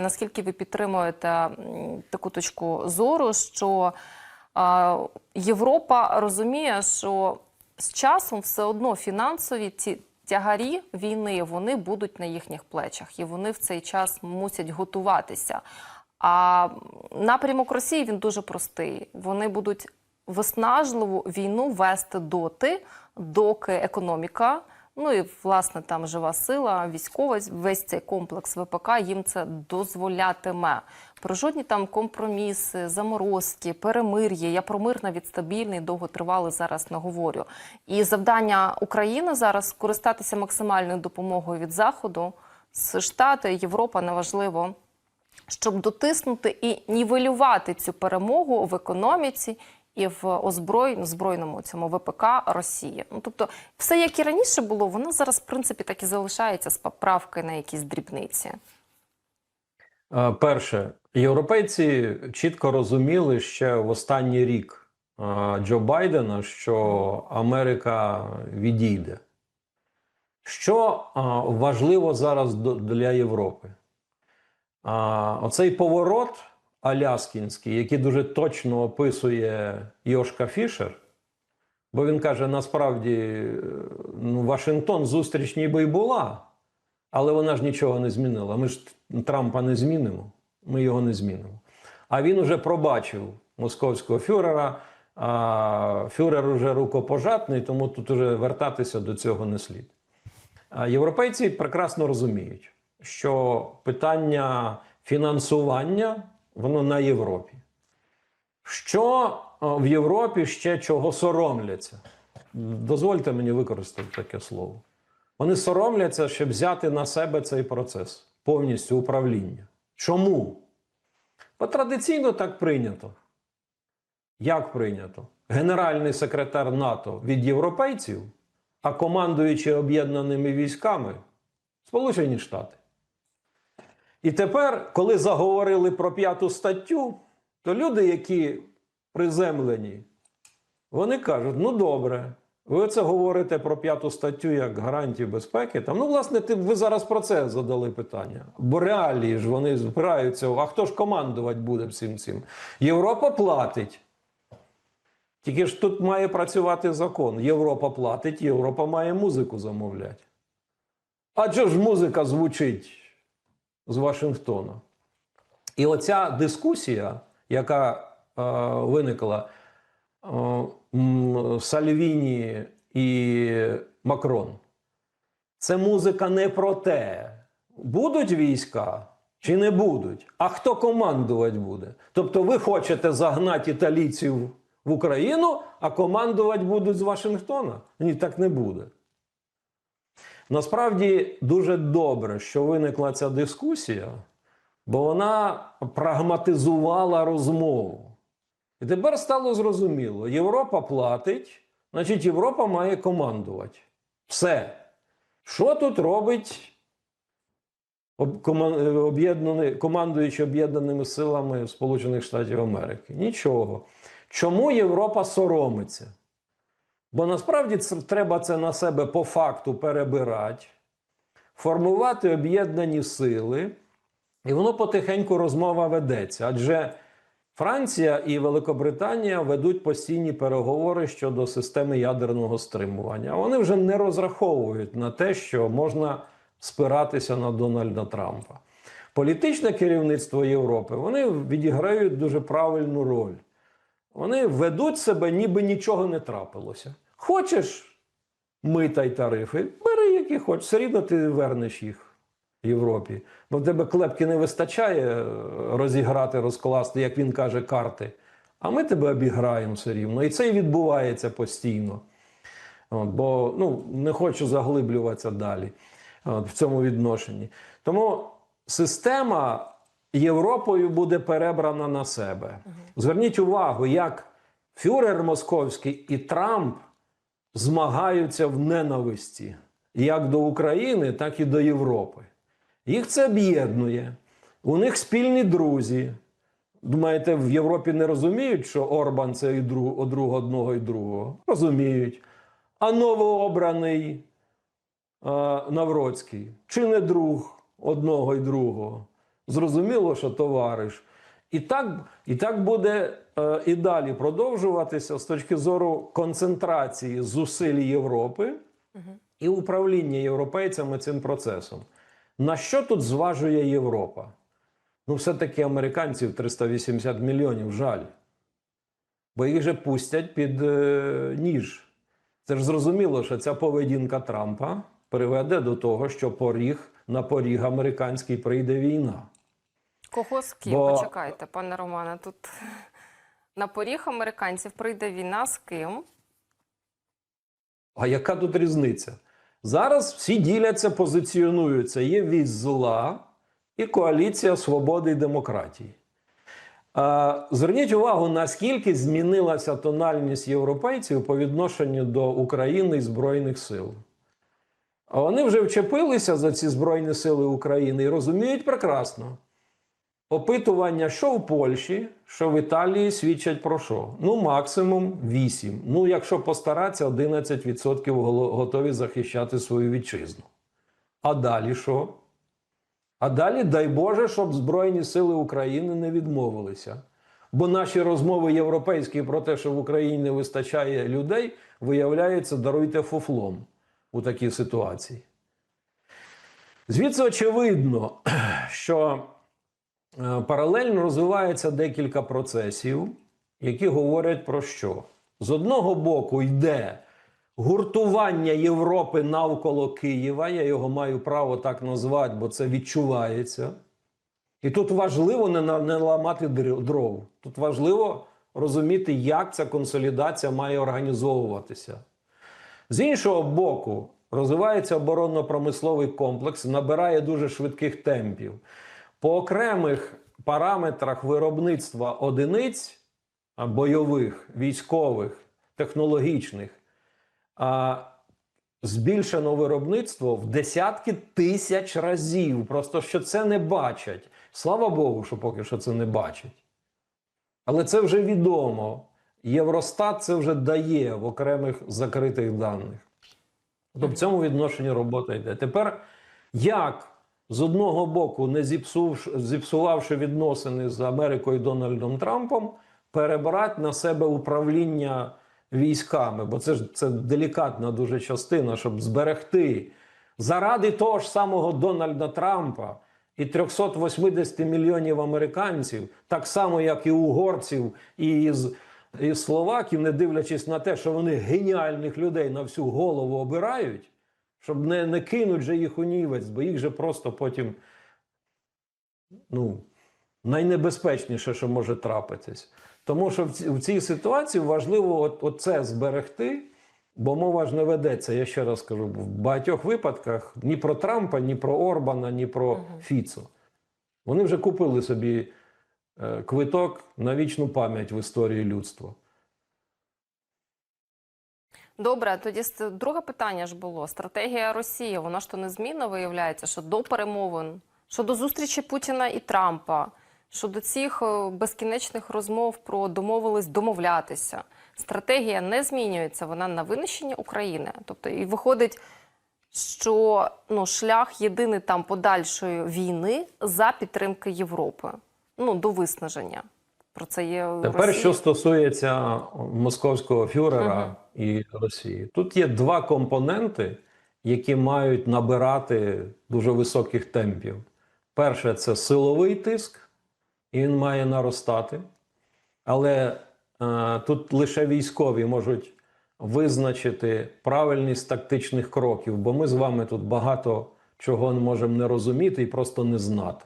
Наскільки ви підтримуєте таку точку зору, що Європа розуміє, що з часом все одно фінансові ці тягарі війни вони будуть на їхніх плечах, і вони в цей час мусять готуватися. А напрямок Росії він дуже простий. Вони будуть виснажливу війну вести доти, доки економіка. Ну і власне там жива сила, військова, весь цей комплекс ВПК їм це дозволятиме. Про жодні там компроміси, заморозки, перемир'я. Я про мир навіть стабільний, довготривалий зараз не говорю. І завдання України зараз скористатися максимальною допомогою від заходу, Штати, Європа, неважливо щоб дотиснути і нівелювати цю перемогу в економіці і в озброй... збройному цьому ВПК Росії. Ну тобто, все як і раніше було, воно зараз в принципі так і залишається з поправкою на якісь дрібниці. Е, Перше, європейці чітко розуміли ще в останній рік е, Джо Байдена, що Америка відійде. Що е, важливо зараз для Європи? Оцей поворот Аляскінський, який дуже точно описує Йошка Фішер, бо він каже: насправді, е, ну, Вашингтон зустріч ніби й була, але вона ж нічого не змінила. Ми ж Трампа не змінимо, ми його не змінимо. А він уже пробачив московського фюрера. А фюрер уже рукопожатний, тому тут уже вертатися до цього не слід. Європейці прекрасно розуміють, що питання фінансування воно на Європі. Що в Європі ще чого соромляться? Дозвольте мені використати таке слово. Вони соромляться, щоб взяти на себе цей процес повністю управління. Чому? Бо традиційно так прийнято. Як прийнято? Генеральний секретар НАТО від європейців, а командуючи об'єднаними військами Сполучені Штати. І тепер, коли заговорили про п'яту статтю, то люди, які приземлені, вони кажуть: ну добре, ви оце говорите про п'яту статтю як гарантію безпеки. Там, ну, власне, ти, ви зараз про це задали питання. Бо реалії ж вони збираються. А хто ж командувати буде всім цим? Європа платить. Тільки ж тут має працювати закон. Європа платить, Європа має музику замовляти. Адже ж музика звучить з Вашингтона. І оця дискусія, яка е, виникла е, Сальвіні і Макрон, це музика не про те, будуть війська чи не будуть, а хто командувати буде. Тобто ви хочете загнати італійців в Україну, а командувати будуть з Вашингтона? Ні, так не буде. Насправді дуже добре, що виникла ця дискусія, бо вона прагматизувала розмову. І тепер стало зрозуміло: Європа платить, значить, Європа має командувати. Все. Що тут робить командуючи об'єднаними силами Сполучених Штатів Америки? Нічого. Чому Європа соромиться? Бо насправді треба це на себе по факту перебирати, формувати об'єднані сили, і воно потихеньку розмова ведеться. Адже Франція і Великобританія ведуть постійні переговори щодо системи ядерного стримування. Вони вже не розраховують на те, що можна спиратися на Дональда Трампа. Політичне керівництво Європи вони відіграють дуже правильну роль. Вони ведуть себе, ніби нічого не трапилося. Хочеш мита й тарифи, бери які хочеш, все рівно ти вернеш їх Європі. Бо в тебе клепки не вистачає е, розіграти, розкласти, як він каже, карти. А ми тебе обіграємо все рівно. І це і відбувається постійно. От, бо ну, не хочу заглиблюватися далі от, в цьому відношенні. Тому система Європою буде перебрана на себе. Зверніть увагу, як фюрер московський і Трамп змагаються в ненависті як до України, так і до Європи. Їх це об'єднує. У них спільні друзі. Думаєте, в Європі не розуміють, що Орбан це і друг, друг одного і другого? Розуміють. А новообраний е, Навроцький чи не друг одного і другого? зрозуміло, що товариш. І так, і так буде і далі продовжуватися з точки зору концентрації зусиль Європи і управління європейцями цим процесом. На що тут зважує Європа? Ну, все-таки американців 380 мільйонів, жаль. Бо їх же пустять під е, ніж. Це ж зрозуміло, що ця поведінка Трампа приведе до того, що поріг на поріг американський прийде війна. Кого з ким? Бо- Почекайте, пане Романе, тут на поріг американців прийде війна з ким? А яка тут різниця? Зараз всі діляться, позиціонуються. Є вісь зла і коаліція свободи і демократії. Зверніть увагу, наскільки змінилася тональність європейців по відношенню до України і Збройних сил. А вони вже вчепилися за ці Збройні сили України і розуміють прекрасно. Опитування, що в Польщі, що в Італії свідчать про що? Ну, максимум 8. Ну, якщо постаратися, 11% готові захищати свою вітчизну. А далі що? А далі, дай Боже, щоб Збройні сили України не відмовилися. Бо наші розмови європейські про те, що в Україні не вистачає людей, виявляється, даруйте фуфлом у такій ситуації. Звідси очевидно, що Паралельно розвивається декілька процесів, які говорять про що? З одного боку йде гуртування Європи навколо Києва. Я його маю право так назвати, бо це відчувається. І тут важливо не, не ламати дров. Тут важливо розуміти, як ця консолідація має організовуватися. З іншого боку, розвивається оборонно-промисловий комплекс, набирає дуже швидких темпів. По окремих параметрах виробництва одиниць бойових, військових, технологічних збільшено виробництво в десятки тисяч разів. Просто що це не бачать. Слава Богу, що поки що це не бачать. Але це вже відомо. Євростат це вже дає в окремих закритих даних. Тобто в цьому відношенні робота йде. Тепер як з одного боку, не зіпсувавши відносини з Америкою і Дональдом Трампом, перебрати на себе управління військами, бо це ж це делікатна дуже частина, щоб зберегти. Заради того ж самого Дональда Трампа і 380 мільйонів американців, так само як і угорців і з і словаків, не дивлячись на те, що вони геніальних людей на всю голову обирають, щоб не, не кинуть же їх у нівець, бо їх же просто потім ну, найнебезпечніше, що може трапитись. Тому що в, ці, в цій ситуації важливо от, оце зберегти, бо мова ж не ведеться, я ще раз кажу, в багатьох випадках ні про Трампа, ні про Орбана, ні про Фіцо. Вони вже купили собі е, квиток на вічну пам'ять в історії людства. Добре, тоді друге питання ж було. Стратегія Росії, вона ж то незмінно виявляється, що до перемовин, щодо зустрічі Путіна і Трампа, щодо цих е, безкінечних розмов про домовились домовлятися. Стратегія не змінюється, вона на винищення України. Тобто, і виходить, що ну, шлях єдиний там подальшої війни за підтримки Європи. Ну, до виснаження. Про це є Тепер, Росії. що стосується московського фюрера і Росії, тут є два компоненти, які мають набирати дуже високих темпів. Перше це силовий тиск, і він має наростати. Але е, тут лише військові можуть визначити правильність тактичних кроків, бо ми з вами тут багато чого можемо не розуміти і просто не знати.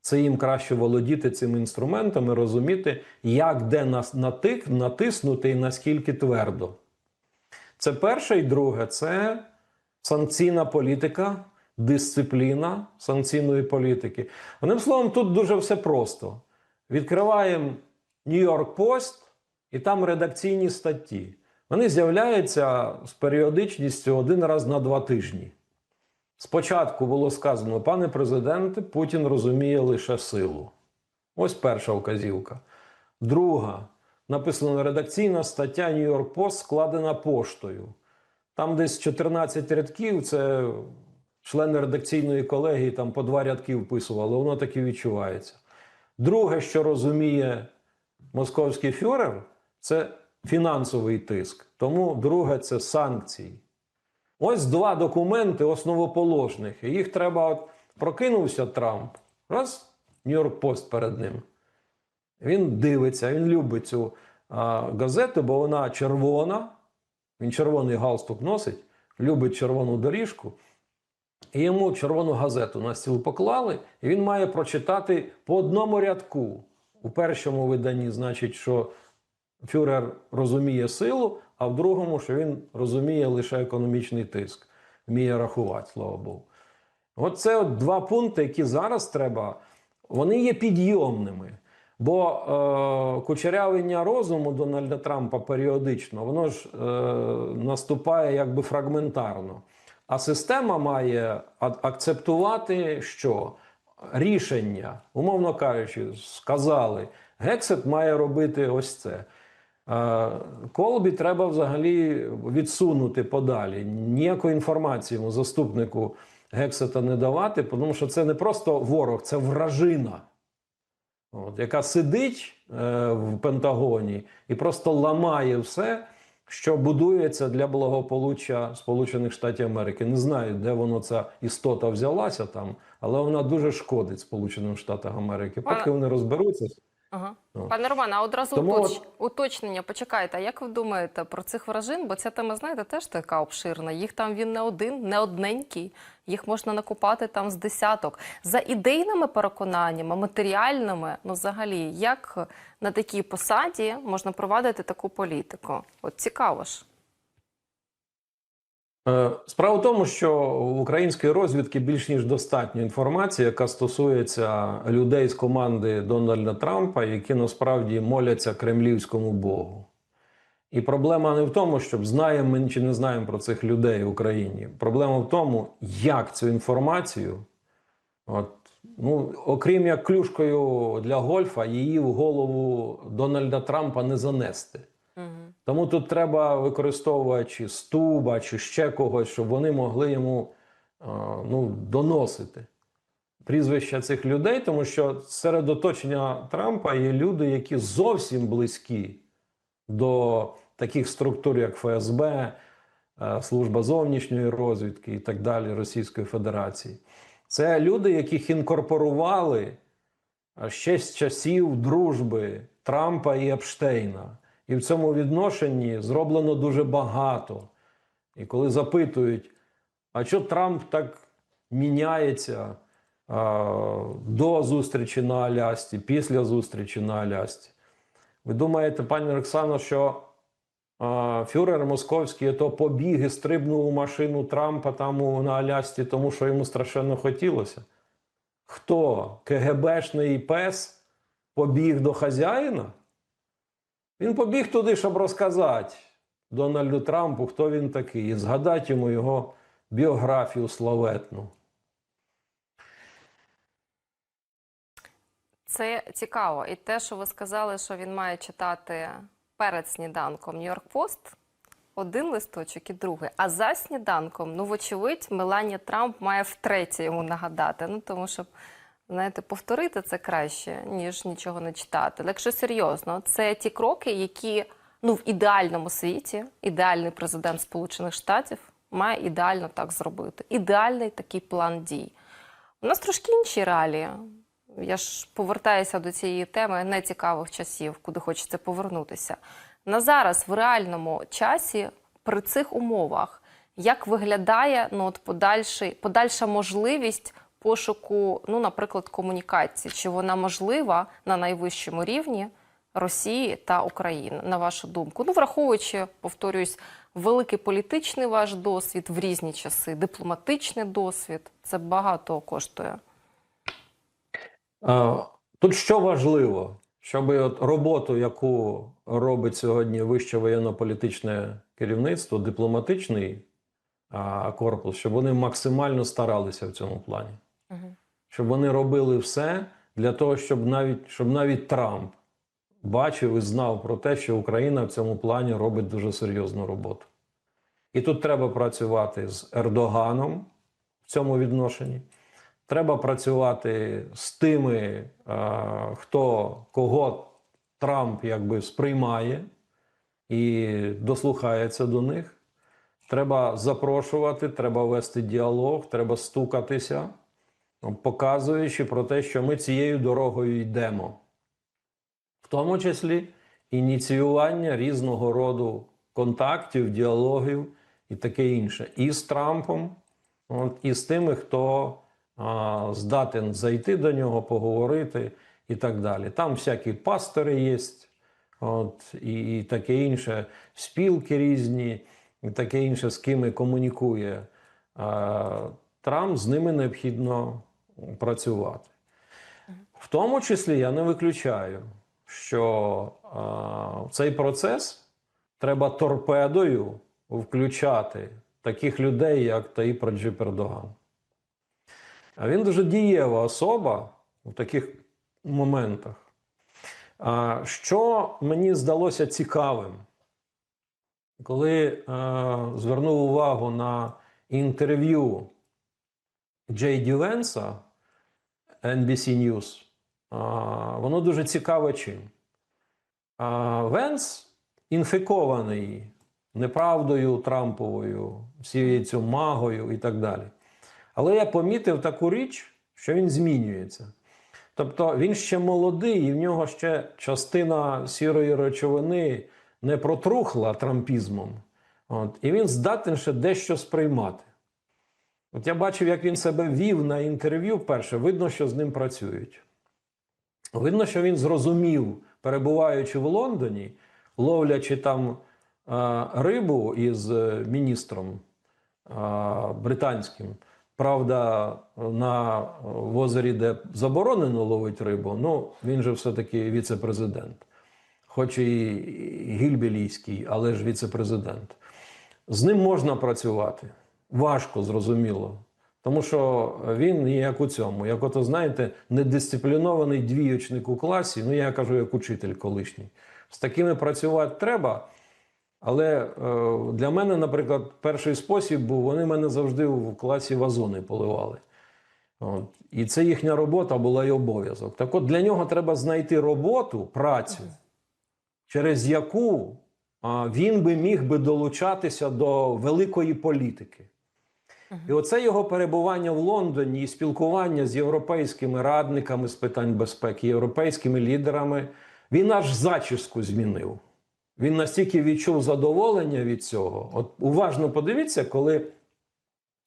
Це їм краще володіти цим інструментом і розуміти, як де натик, натиснути і наскільки твердо. Це перше і друге це санкційна політика, дисципліна санкційної політики. Одним словом, тут дуже все просто. Відкриваємо Нью-Йорк Пост, і там редакційні статті. Вони з'являються з періодичністю один раз на два тижні. Спочатку було сказано, пане президенте, Путін розуміє лише силу. Ось перша вказівка. Друга написана редакційна стаття York Post складена поштою. Там десь 14 рядків це члени редакційної колегії там по два рядки вписували, воно так і відчувається. Друге, що розуміє московський фюрер, це фінансовий тиск. Тому друге це санкції. Ось два документи основоположних. Їх треба от прокинувся Трамп. Раз, Нью-Йорк Пост перед ним. Він дивиться, він любить цю а, газету, бо вона червона. Він червоний галстук носить, любить червону доріжку. І йому червону газету на стіл поклали, і він має прочитати по одному рядку. У першому виданні, значить, що фюрер розуміє силу, а в другому, що він розуміє лише економічний тиск, вміє рахувати, слава Богу. От це от два пункти, які зараз треба, вони є підйомними. Бо е, кучерявлення розуму Дональда Трампа періодично, воно ж е, наступає якби фрагментарно. А система має акцептувати, що рішення, умовно кажучи, сказали, Гексет має робити ось це. Е, Колбі треба взагалі відсунути подалі. Ніякої інформації йому заступнику Гексета не давати, тому що це не просто ворог, це вражина, от, яка сидить е, в Пентагоні і просто ламає все, що будується для благополуччя Сполучених Штатів Америки. Не знаю, де воно ця істота взялася там, але вона дуже шкодить Сполученим Штатам Америки. Поки вони розберуться. Ага. Ну. Пане Романе, а одразу Тому уточ... уточнення. Почекайте, а як ви думаєте про цих вражин? Бо ця тема, знаєте, теж така обширна. Їх там він не один, не одненький. Їх можна накопати там з десяток. За ідейними переконаннями, матеріальними, ну взагалі, як на такій посаді можна провадити таку політику? От цікаво ж. Е, Справа в тому, що в української розвідки більш ніж достатньо інформації, яка стосується людей з команди Дональда Трампа, які насправді моляться кремлівському Богу. І проблема не в тому, щоб знаємо ми чи не знаємо про цих людей в Україні. Проблема в тому, як цю інформацію, от, ну, окрім як клюшкою для гольфа, її в голову Дональда Трампа не занести. Тому тут треба використовувати чи стуба, чи ще когось, щоб вони могли йому ну, доносити прізвища цих людей, тому що серед оточення Трампа є люди, які зовсім близькі до таких структур, як ФСБ, е, Служба зовнішньої розвідки і так далі Російської Федерації. Це люди, яких інкорпорували ще з часів дружби Трампа і Епштейна. І в цьому відношенні зроблено дуже багато. І коли запитують, а що Трамп так міняється а, до зустрічі на Алясці, після зустрічі на Алясці? Ви думаєте, пані Оксано, що а, фюрер московський то побіг і стрибнув у машину Трампа там на Алясці, тому що йому страшенно хотілося? Хто КГБшний пес побіг до хазяїна? Він побіг туди, щоб розказати Дональду Трампу, хто він такий, і згадати йому його біографію славетну. Це цікаво. І те, що ви сказали, що він має читати перед сніданком Нью-Йорк Пост, один листочок і другий. А за сніданком, ну, вочевидь, Меланія Трамп має втретє йому нагадати. Ну, тому що, знаєте, повторити це краще, ніж нічого не читати. Але якщо серйозно, це ті кроки, які ну, в ідеальному світі, ідеальний президент Сполучених Штатів має ідеально так зробити. Ідеальний такий план дій. У нас трошки інші реалії. Я ж повертаюся до цієї теми нецікавих часів, куди хочеться повернутися. На зараз в реальному часі при цих умовах як виглядає ну, от подальший, подальша можливість пошуку, ну, наприклад, комунікації? Чи вона можлива на найвищому рівні Росії та України, на вашу думку? Ну, враховуючи, повторюсь, великий політичний ваш досвід в різні часи, дипломатичний досвід, це багато коштує. Тут що важливо, щоб от роботу, яку робить сьогодні вище воєнно-політичне керівництво, дипломатичний корпус, щоб вони максимально старалися в цьому плані. Щоб вони робили все для того, щоб навіть, щоб навіть Трамп бачив і знав про те, що Україна в цьому плані робить дуже серйозну роботу. І тут треба працювати з Ердоганом, в цьому відношенні. Треба працювати з тими, е, хто кого Трамп якби сприймає і дослухається до них. Треба запрошувати, треба вести діалог, треба стукатися, показуючи про те, що ми цією дорогою йдемо. В тому числі ініціювання різного роду контактів, діалогів і таке інше. І з Трампом, і з тими, хто а, здатен зайти до нього, поговорити і так далі. Там всякі пастори є, от, і, і таке інше, спілки різні, і таке інше, з ким комунікує. А, Трамп з ними необхідно працювати. В тому числі я не виключаю, що в цей процес треба торпедою включати таких людей, як Таїп Раджип Ердоган. А він дуже дієва особа в таких моментах. Що мені здалося цікавим, коли е, звернув увагу на інтерв'ю Джей Ді Венса NBC News, воно дуже цікаве чим. Венс інфікований неправдою Трамповою, всією цю магою і так далі. Але я помітив таку річ, що він змінюється. Тобто він ще молодий, і в нього ще частина сірої речовини не протрухла трампізмом. От, і він здатен ще дещо сприймати. От я бачив, як він себе вів на інтерв'ю вперше, видно, що з ним працюють. Видно, що він зрозумів, перебуваючи в Лондоні, ловлячи там а, рибу із е, міністром а, британським. Правда, на озері, де заборонено ловити рибу, ну він же все-таки віце-президент, хоч і гільбілійський, але ж віце-президент. З ним можна працювати. Важко, зрозуміло. Тому що він як у цьому, як ото, знаєте, недисциплінований двіючник у класі, ну я кажу, як учитель колишній. З такими працювати треба. Але е, для мене, наприклад, перший спосіб був, вони мене завжди в класі вазони поливали. От. І це їхня робота була і обов'язок. Так от для нього треба знайти роботу, працю, через яку він би міг би долучатися до великої політики. І оце його перебування в Лондоні і спілкування з європейськими радниками з питань безпеки, європейськими лідерами, він аж зачіску змінив. Він настільки відчув задоволення від цього. От уважно подивіться, коли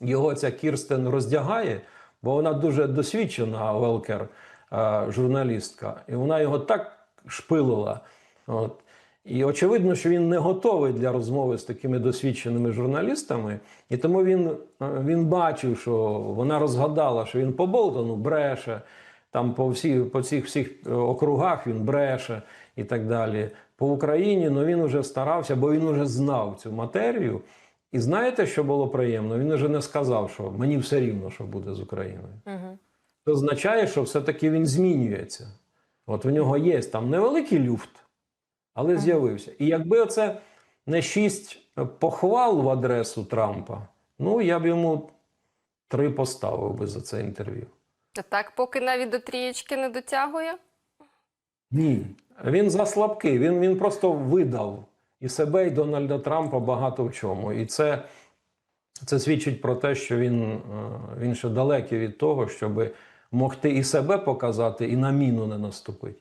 його ця Кірстен роздягає, бо вона дуже досвідчена велкер е, журналістка, і вона його так шпилила. От. І очевидно, що він не готовий для розмови з такими досвідченими журналістами, і тому він, е, він бачив, що вона розгадала, що він по Болтону бреше, там по, всі, по цих всіх е, округах він бреше і так далі. По Україні ну він вже старався, бо він вже знав цю матерію. І знаєте, що було приємно? Він вже не сказав, що мені все рівно, що буде з Україною. Угу. Це означає, що все-таки він змінюється. От в нього є там невеликий люфт, але з'явився. І якби оце не шість похвал в адресу Трампа, ну я б йому три поставив би за це інтерв'ю. А Так, поки навіть до трієчки не дотягує. Ні, він заслабкий. Він, він просто видав і себе, і Дональда Трампа багато в чому. І це, це свідчить про те, що він, е, він ще далекий від того, щоб могти і себе показати, і на міну не наступити.